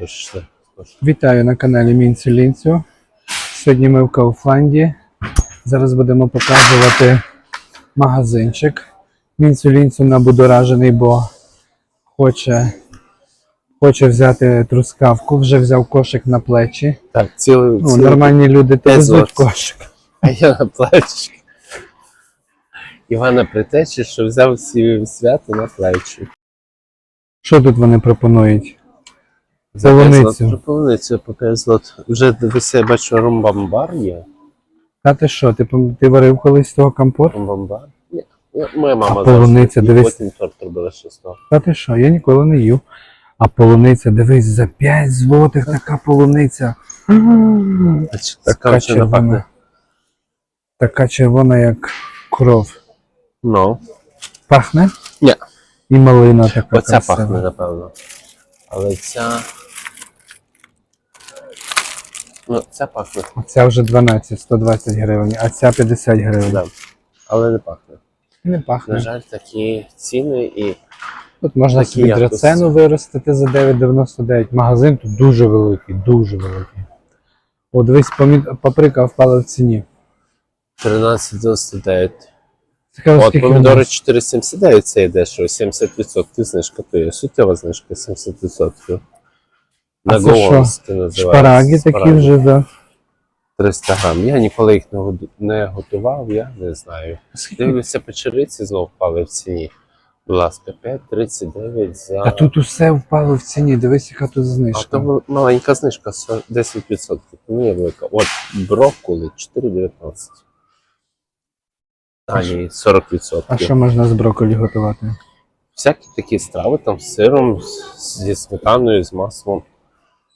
до. Вітаю на каналі Мінцю Лінцю. Сьогодні ми в Кауфланді. Зараз будемо показувати магазинчик. Мінцю Лінцю набудоражений, бо хоче, хоче взяти трускавку. Вже взяв кошик на плечі. Так, цілий, Ну, цілий нормальні люди везуть кошик. А я на плечі. Івана Притечі, що взяв всі свято на плечі. Що тут вони пропонують? Полуницю. п'ять Полуницю по 5 злот. Вже дивися, я бачу ромбамбар є. А ти що, ти, ти варив колись того компот? Ромбамбар? Ні. Моя мама А полуниця, дивись. потім торт робила ще з того. Та ти що, я ніколи не їв. А полуниця, дивись, за 5 злотих така полуниця. Така вже червона. Така червона, як кров. Ну, Пахне? Ні. І малина така. оця красива. пахне, напевно. Але ця. Ну, ця пахне. Оця вже 12, 120 гривень, а ця 50 гривень. Да. Але не пахне. Не пахне. На жаль, такі ціни і Тут можна такі собі якості. драцену виростити за 9,99. Магазин тут дуже великий, дуже великий. О, дивись, помід... паприка впала в ціні. 13,99. Цікаво, От скільки помідори 4,79 це йде, що 70% знижка, то є суттєва знижка 70%. А На це що? голос ти називаєш. Шпараги такі вже, да. 300 грам. Я ніколи їх не готував, я не знаю. Дивлюся, печериці знов впали в ціні. Будь ласка, 5,39 за. Та тут усе впало в ціні, дивись, яка тут А то маленька знижка, 10%. Ну, є велика. От брокколи 4,19. А що- 40%. А що можна з брокколі готувати? Всякі такі страви там з сиром, зі сметаною, з маслом.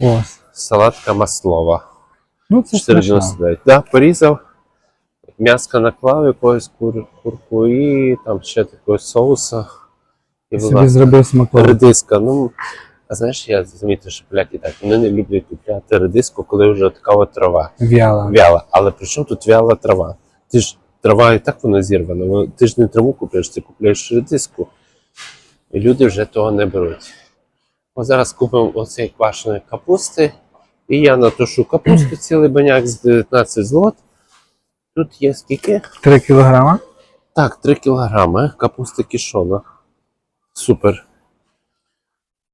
О, Салатка маслова. ну це 4,99. Да, порізав. М'яско наклав якогось кур, курку і там ще такого соуса. І була собі зробив смаковик. редиска. Ну, а знаєш, я замітив, що поляки так, вони не люблять купляти редиску, коли вже така от трава. В'яла. Вяла. Але при чому тут вяла трава? Ти ж трава і так вона зірвана. Ти ж не траву купуєш, ти купуєш редиску. І люди вже того не беруть. От зараз купимо оцей квашеної капусти. І я натушу капусту цілий баняк з 19 злот. Тут є скільки? 3 кілограма? Так, 3 кілограми капусти кішона. Супер.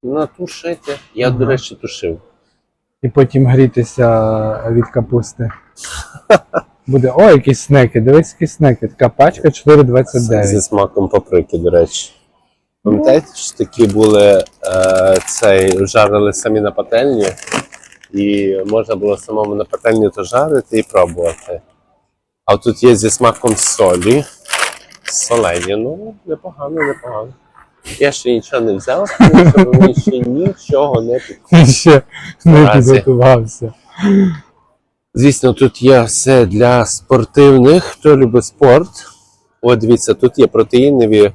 Натушити. Я, до речі, тушив. І потім грітися від капусти. Буде. О, якісь снеки. Дивись, які снеки. Така пачка Зі 4,29. смаком паприки, до речі. Пам'ятаєте, що такі були е, цей, жарили самі на пательні, і можна було самому на пательні то жарити і пробувати. А тут є зі смаком солі. Солені, ну, непогано, непогано. Я ще нічого не взяв, тому що мені ще нічого не підходить. Ще не підготувався. Звісно, тут є все для спортивних, хто любить спорт. От дивіться, тут є протеїнові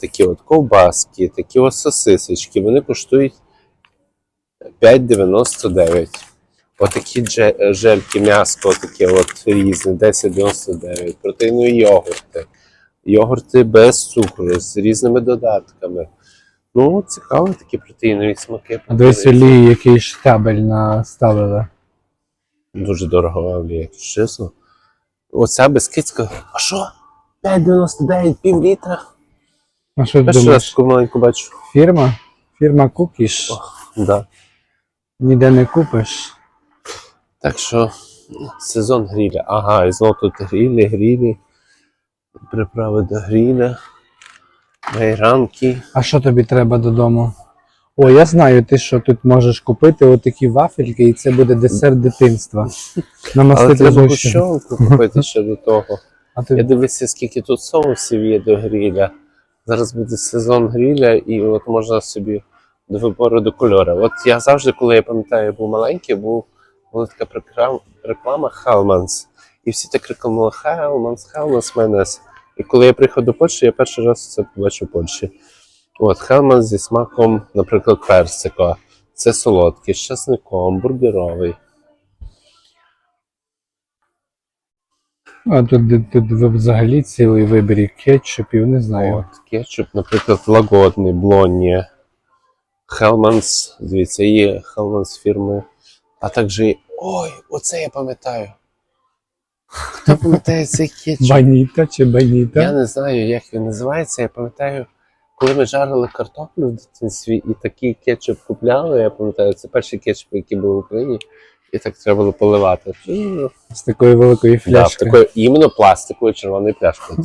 такі от ковбаски, такі от сосисочки. Вони коштують 5,99. Отакі е, жельки, м'ясо, таке от різне, 10,99. Протеїнові йогурти. Йогурти без цукру, з різними додатками. Ну, цікаво, такі протеїнові смаки. А дивись, олії, який штабель наставили. Дуже дорого олія, якщо чесно. Оця бискицька. А що? 5,99 пів літра. А що ти Перший раз думаєш? таку маленьку бачу. Фірма? Фірма Кукіш. Да. Ніде не купиш. Так що сезон гріля. Ага, і знову тут грілі, грілі. Приправи до гріля. Майранки. А що тобі треба додому? О, я знаю, ти що тут можеш купити отакі вафельки, і це буде десерт дитинства. Але Намастити треба гущонку купити ще до того. А Я ти дивлюся, скільки тут соусів є до гріля. Зараз буде сезон гріля, і от можна собі до вибору до кольору. От я завжди, коли я пам'ятаю, я був маленький, був була така реклама, Hellmann's. І всі так рекламували Hellmann's, Hellmann's, Майонез. І коли я приїхав до Польщі, я перший раз це побачив в Польщі. От Hellmann's зі смаком, наприклад, персика. Це солодкий, з часником, бургеровий. А тут, тут взагалі цілий вибір кетчупів, не знаю. От, кетчуп, наприклад, лагодний, блонні. Hellmann's, дивіться, є Hellmann's фірми. А також. Ой, оце я пам'ятаю. Хто пам'ятає цей кетчуп? Баніта чи баніта? Я не знаю, як він називається. Я пам'ятаю, коли ми жарили картоплю в дитинстві і такий кетчуп купляли, я пам'ятаю, це перший кетчуп, який був в Україні, і так треба було поливати. З такої великої Да, в фляжки. іменно пластикової червоної пляшки.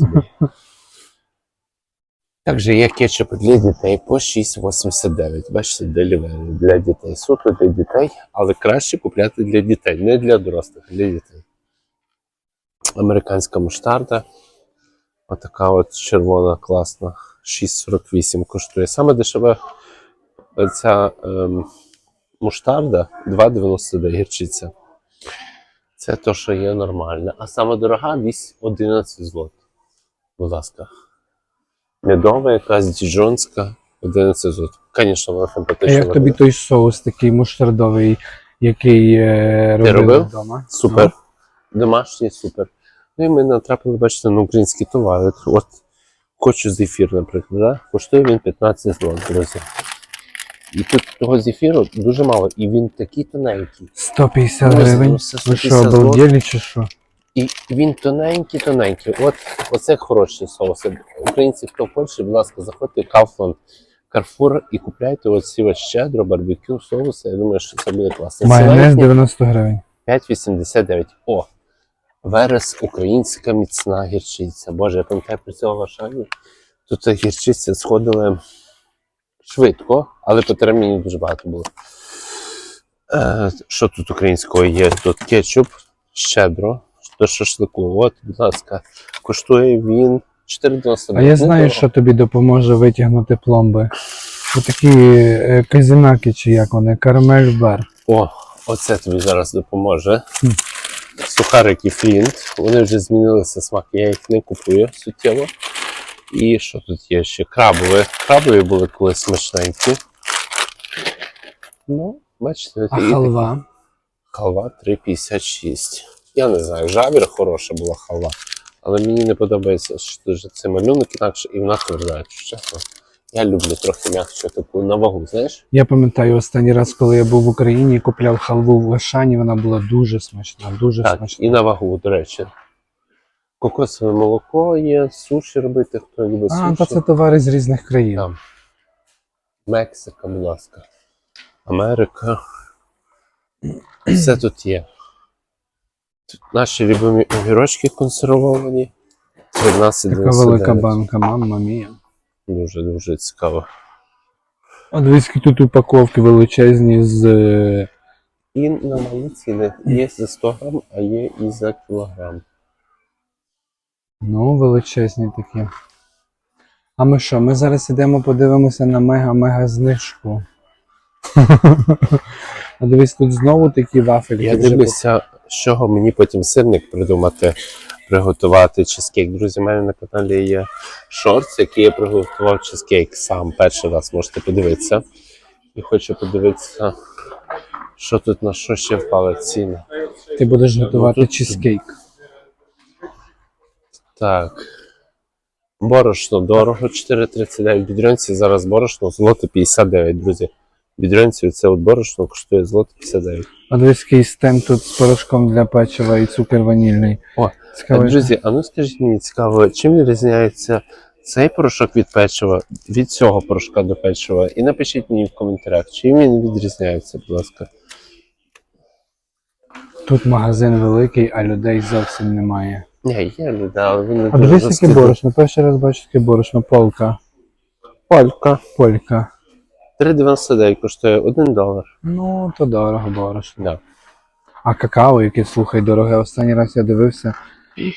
Також є кетчуп для дітей по 6,89. Бачите, делівері для дітей. Суто для дітей, але краще купляти для дітей, не для дорослих, для дітей. Американська муштарда. Отака от червона, класна. 6,48 коштує. Саме дешева ця ем, муштарда 2,99 гірчиця. Це то, що є нормальне. А саме дорога 8 11 злот. Будь ласка. Медова якась діжонська 11 злот. Звісно, вона А як тобі той соус такий муштардовий, який е, робили робив? вдома? Супер. Домашній супер. Ну і ми натрапили, бачите, на український товар. От хочу зефір, наприклад. Да? Коштує він 15 злот, друзі. І тут того зефіру дуже мало, і він такий тоненький. 150 Ось, гривень. ну, це Ви що, 150 злотих. обалдели чи що? І він тоненький, тоненький. От оце хороші соуси. Українці, хто в Польщі, будь ласка, заходьте в Kaufland, Carrefour і купляйте оці ось щедро, барбекю, соуси. Я думаю, що це буде класно. Майонез Ціна 90 гривень. 5,89. О! Верес, українська міцна гірчиця. Боже, я пам'ятаю про цього в Варшаві. Тут ця гірчиця сходила швидко, але по терміні дуже багато було. Е, що тут українського є? Тут кетчуп, щедро, до шашлику. От, будь ласка, коштує він 4,99. А я знаю, Недорого. що тобі допоможе витягнути пломби. Отакі е, казінаки, чи як вони, карамель бар. О, оце тобі зараз допоможе. Хм. Сухарики Флінт. Вони вже змінилися смак, я їх не купую суттєво. І що тут є ще? Крабові. Крабові були колись смачненькі. Ну, бачите, А і халва. халва 3,56. Я не знаю, жавір хороша була халва. Але мені не подобається, що дуже цей малюнок інакше, і вона тверда, якщо чесно. Я люблю трохи м'якшу таку на вагу, знаєш? Я пам'ятаю останній раз, коли я був в Україні і купляв халву в Ашані, вона була дуже смачна, дуже Так, смачна. і на вагу, до речі. Кокосове молоко є, суші робити, хто любить А, суші. то це товари з різних країн. Там. Мексика, будь ласка. Америка. Все тут є. Тут наші любимі огірочки консервовані. 13 Така велика банка, мамма мія. Дуже дуже цікаво. А дивись, тут упаковки величезні з. е, І на малі ціни є за 100 грам, а є і за кілограм. Ну, величезні такі. А ми що? Ми зараз ідемо подивимося на мега-мега знижку. А дивись, тут знову такі вафельки. Я дивлюся, з чого мені потім сирник придумати, приготувати чизкейк. Друзі, у мене на каналі є шортс, який я приготував чизкейк сам перший раз можете подивитися. І хочу подивитися, що тут на що ще впали ціни. Ти будеш готувати тут- чизкейк. Так. Борошно дорого, 4,39 бідрянці. Зараз борошно злото 59, друзі. Бідрянці це от борошно коштує злото 59. А дивись, який стенд тут з порошком для печива і цукер ванільний. О, Цікаво. Друзі, а ну скажіть мені цікаво, чим відрізняється цей порошок від печива від цього порошка до печива? І напишіть мені в коментарях, чим він відрізняється, будь ласка. Тут магазин великий, а людей зовсім немає. Ні, є люди, але вони А дуже дивись, яке розкидані. борошно. Перший раз бачу таке борошно. Полка. Полька. Полька. 3,99 коштує 1 долар. Ну, то дорого борошно. Да. А какао, яке, слухай, дороге. Останній раз я дивився.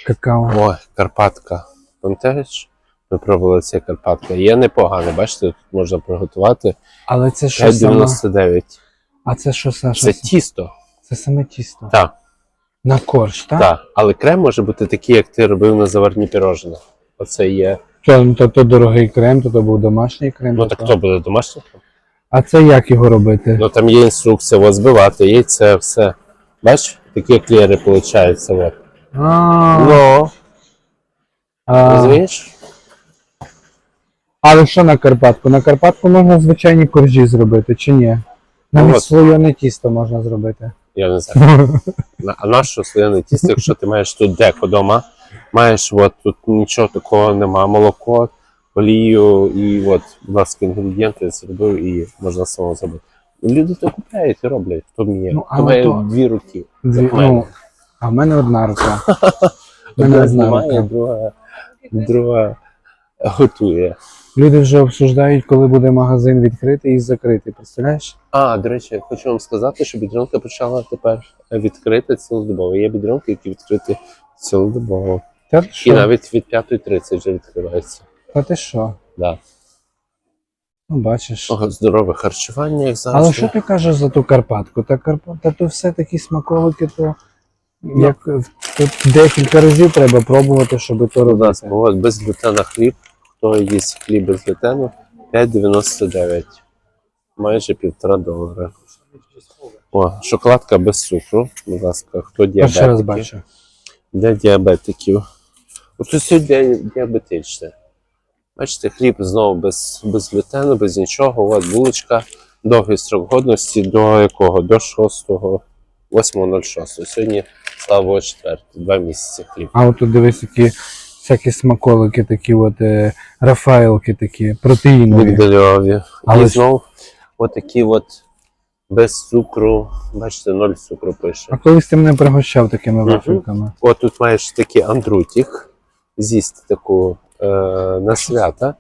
Какао. Ой, Карпатка. Пам'ятаєш? Ми пробували цей Карпатка. Є непогане, бачите, тут можна приготувати. Але це що саме? 5,99. А це що Саша? Це тісто. Це саме тісто. Так, На корж, так? так. Але крем може бути такий, як ти робив на заварні пірожина. Оце є. То, ну, то, то дорогий крем, то, то був домашній крем. Ну то так то- буде домашній? крем. А це як його робити? Ну там є інструкція, от збивати, яйце, все. Бач, такі еклери виходить. От. Ну, розумієш? Але що на Карпатку? На Карпатку можна звичайні коржі зробити, чи ні? Навіть Ну, слоєне тісто можна зробити. Я не знаю. На- А на що слоєне тісто, якщо ти маєш тут деко вдома, маєш от тут нічого такого нема, молоко, олію і от, будь ласка, інгредієнти зробив і можна самому зробити. Люди то купляють і роблять, хто вміє. Ну, хто має то- дві руки. Дві, мене. ну, а в мене одна рука. Мене Одна одна рука. друга, друга готує. Люди вже обсуждають, коли буде магазин відкритий і закритий. Представляєш? А, до речі, хочу вам сказати, що бідрунка почала тепер відкрити цілодобово. Є бідрунки, які відкриті цілодобово. Та ти І навіть від 5.30 вже відкриваються. Та ти що? Да. Ну, бачиш. Ого, Здорове харчування, як завжди. Але що ти кажеш за ту Карпатку? Та Карпа... Та то все такі смаколики, то як е, тут декілька разів треба пробувати, щоб то Будь робити. ласка, от без глютена хліб. Хто їсть хліб без глютену? 5,99. Майже півтора долара. О, шоколадка без цукру. Будь ласка, хто Перший раз бачу. Для діабетиків. От все діабетичне. Бачите, хліб знову без, без глютену, без нічого. От булочка. Довгий строк годності до якого? До 6, 8.06. Сьогодні, слава Богу, 4, два місяці хліб. А от тут дивись, які всякі смаколики, такі от е, рафаелки такі, протеїнові. Мигдальові. Але І знову отакі от без цукру. Бачите, 0 цукру пише. А колись ти мене пригощав такими Мгм. вафельками. От тут маєш такий андрутик, з'їсти таку е, на свята.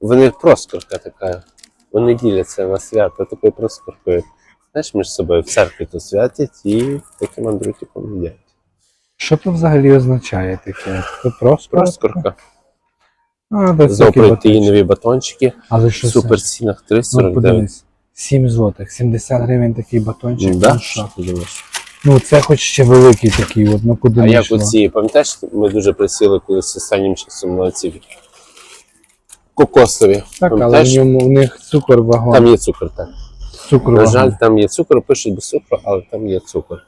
Вони проскорка така. Вони діляться на свята такою проскоркою. Знаєш, між собою в церкві то святять і таким андрутиком їдять. Що то взагалі означає таке? Це просто Проскорка. Зоопротеїнові батончики. Але що супер це? цінах Ну, 3,49. подивись. 7 злотих, 70 гривень такий батончик. Да? Ну, Що ну це хоч ще великий такий, от, ну куди А як йшло. оці, пам'ятаєш, ми дуже присіли колись останнім часом на ці кокосові. Так, але в ньому в них цукор вагон. Там є цукор, так. цукор На вагон. жаль, там є цукор, пишуть без цукру, але там є цукор.